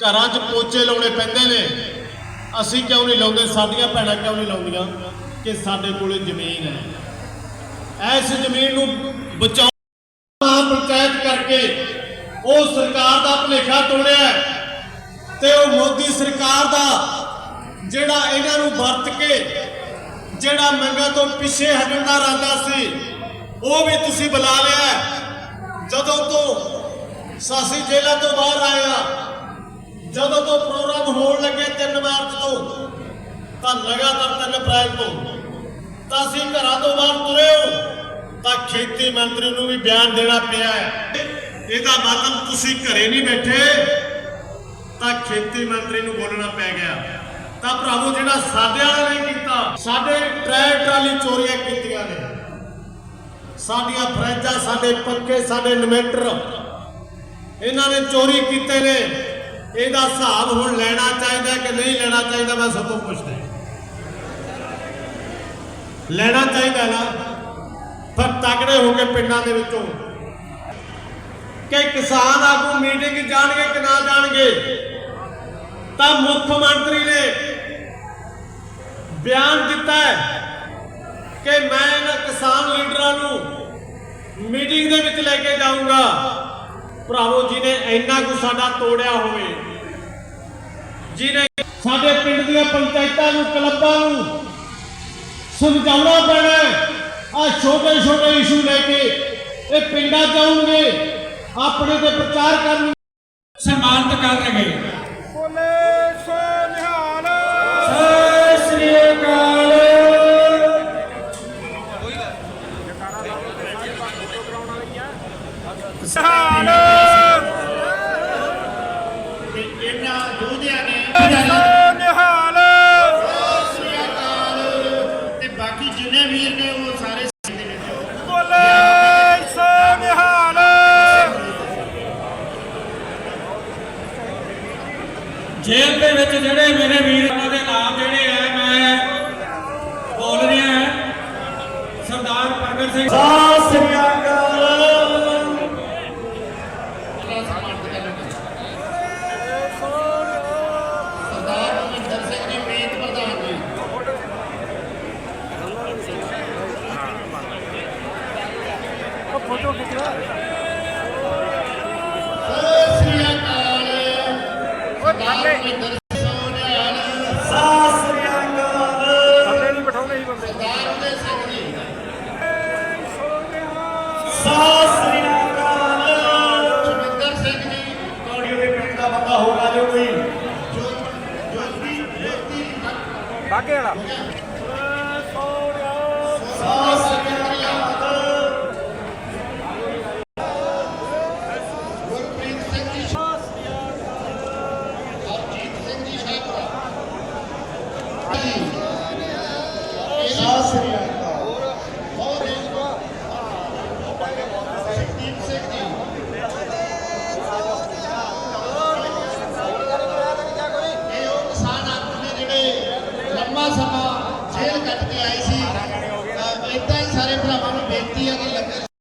ਘਰਾਂ 'ਚ ਪੋਚੇ ਲਾਉਣੇ ਪੈਂਦੇ ਨੇ। ਅਸੀਂ ਕਿਉਂ ਨਹੀਂ ਲਾਉਂਦੇ? ਸਾਡੀਆਂ ਭੈਣਾਂ ਕਿਉਂ ਨਹੀਂ ਲਾਉਂਦੀਆਂ? ਕਿ ਸਾਡੇ ਕੋਲੇ ਜ਼ਮੀਨ ਹੈ। ਇਸ ਜ਼ਮੀਨ ਨੂੰ ਬਚਾਉਣ ਮਹਾਂ ਪੰਚਾਇਤ ਕਰਕੇ ਉਹ ਸਰਕਾਰ ਦਾ ਭੁਲੇਖਾ ਤੋੜਿਆ ਹੈ ਤੇ ਉਹ ਮੋਦੀ ਸਰਕਾਰ ਦਾ ਜਿਹੜਾ ਇਹਨਾਂ ਨੂੰ ਵਰਤ ਕੇ ਜਿਹੜਾ ਮੰਗਾਂ ਤੋਂ ਪਿੱਛੇ ਹਟਣ ਦਾ ਇਰਾਦਾ ਸੀ, ਉਹ ਵੀ ਤੁਸੀਂ ਬੁਲਾ ਲਿਆ ਜਦੋਂ ਤੋਂ ਸਾਸੀ ਜੇਲ੍ਹਾਂ ਤੋਂ ਬਾਹਰ ਆਇਆ ਜਦੋਂ ਤੋਂ ਪ੍ਰੋਗਰਾਮ ਹੋਣ ਲੱਗੇ 3 ਮਾਰਚ ਤੋਂ, ਤਾਂ ਲਗਾਤਾਰ 3 ਅਪ੍ਰੈਲ ਤੋਂ, ਤਾਂ ਅਸੀਂ ਘਰਾਂ ਤੋਂ ਬਾਹਰ ਤੁਰੇ ਹੋ, ਤਾਂ ਖੇਤੀ ਮੰਤਰੀ ਨੂੰ ਵੀ ਬਿਆਨ ਦੇਣਾ ਪਿਆ ਹੈ। ਇਹਦਾ ਮਤਲਬ ਤੁਸੀਂ ਘਰੇ ਨਹੀਂ ਬੈਠੇ, ਤਾਂ ਖੇਤੀ ਮੰਤਰੀ ਨੂੰ ਬੋਲਣਾ ਪੈ ਗਿਆ। ਤਾਂ ਭਰਾਵੋ, ਜਿਹੜਾ ਸਾਡੇ ਵਾਲਾ ਨੇ ਕੀਤਾ, ਸਾਡੇ ਟਰੈਕ ਟਰਾਲੀ ਚੋਰੀਆਂ ਕੀਤੀਆਂ ਨੇ। ਸਾਡੀਆਂ ਫਰੈਂਜਾਂ, ਸਾਡੇ ਪੱਕੇ, ਸਾਡੇ ਇਨਵੈਂਟਰ ਇਹਨਾਂ ਨੇ ਚੋਰੀ ਕੀਤੇ ਨੇ। ਇਹਦਾ ਹਿਸਾਬ ਹੁਣ ਲੈਣਾ ਚਾਹੀਦਾ ਕਿ ਨਹੀਂ ਲੈਣਾ ਚਾਹੀਦਾ, ਮੈਂ ਸਭ ਤੋਂ ਪੁੱਛਦਾ ਲੈਣਾ ਚਾਹੀਦਾ ਨਾ, ਪਰ ਤਕੜੇ ਹੋ ਕੇ ਪਿੰਡਾਂ ਦੇ ਵਿੱਚੋਂ। ਕਿ ਕਿਸਾਨ ਆਗੂ ਮੀਟਿੰਗ ਜਾਣਗੇ ਕਿ ਨਾ ਜਾਣਗੇ? ਤਾਂ ਮੁੱਖ ਮੰਤਰੀ ਨੇ ਬਿਆਨ ਦਿੱਤਾ ਕਿ ਮੈਂ ਇਹਨਾਂ ਕਿਸਾਨ ਲੀਡਰਾਂ ਨੂੰ ਮੀਟਿੰਗ ਦੇ ਵਿੱਚ ਲੈ ਕੇ ਜਾਊਂਗਾ। ਭਰਾਵੋ, ਜਿਹਨੇ ਇੰਨਾ ਕੁ ਸਾਡਾ ਤੋੜਿਆ ਹੋਵੇ, ਜਿਹਨੇ ਸਾਡੇ ਪਿੰਡ ਦੀਆਂ ਪੰਚਾਇਤਾਂ ਨੂੰ, ਕਲੱਬਾਂ ਨੂੰ ਸਮਝਾਉਣਾ ਪੈਣਾ ਆ ਛੋਟੇ ਛੋਟੇ ਇਸ਼ੂ ਲੈ ਕੇ ਇਹ ਪਿੰਡਾਂ ਜਾਉਂਗੇ ਆਪਣੇ ਤੇ ਪ੍ਰਚਾਰ ਕਰਨ ਸਨਮਾਨਿਤ ਕਰ ਰਹੇ ਬਾਕੀ ਜਿੰਨੇ ਵੀਰ ਨੇ ਉਹ ਸਾਰੇ ਦੇ ਵਿੱਚ ਬੋਲੇ ਸੋ ਨਿਹਾਲ। ਜੇਲ੍ਹ ਦੇ ਵਿੱਚ ਜਿਹੜੇ ਮੇਰੇ ਵੀਰ ਉਹਨਾਂ ਦੇ ਨਾਮ ਜਿਹੜੇ ਆ ਮੈਂ ਬੋਲ ਰਿਹਾ ਸਰਦਾਰ ਪ੍ਰਗਟ ਸਿੰਘ ਸਤਿ ਸ੍ਰੀ ਅਕਾਲ ਸਰਦਾਰ ਭੁਪਿੰਦਰ ਸਿੰਘ ਜੀ ਮੀਤ ਪ੍ਰਧਾਨ ਜੀ ਫੋਟੋ ਖਿਚਵਾ ਸਤਿ ਸ੍ਰੀ ਅਕਾਲ ਸਰਦਾਰ ਭੁਪਿੰਦਰ ਸਿੰਘ ਸੋਨਿਆਲ ਸਤਿ ਸ੍ਰੀ ਅਕਾਲ ਥੱਲੇ ਨਹੀਂ ਬਿਠਾਉਂਦੇ ਸੀ ਬੰਦੇ ਸਰਦਾਰ ਉਦੈ ਸਿੰਘ ਜੀ ਸੋ ਨਿਹਾਲ ਸਤਿ ਸ੍ਰੀ ਅਕਾਲ ਸੁਰਿੰਦਰ ਸਿੰਘ ਜੀ ਕੌੜੀ ਦੇ ਪਿੰਡ ਦਾ ਬੰਦਾ ਹੋਗਾ ਜੋ ਕੋਈ ਜੋ- ਜੋਤੀ ਜੋਤੀ ਬਾਗੇ ਵਾਲਾ। ਲਾਈ ਸੀ। ਇਦਾਂ ਹੀ ਸਾਰੇ ਭਰਾਵਾਂ ਨੂੰ ਬੇਨਤੀ ਹੈ ਕਿ ਲੰਗਰ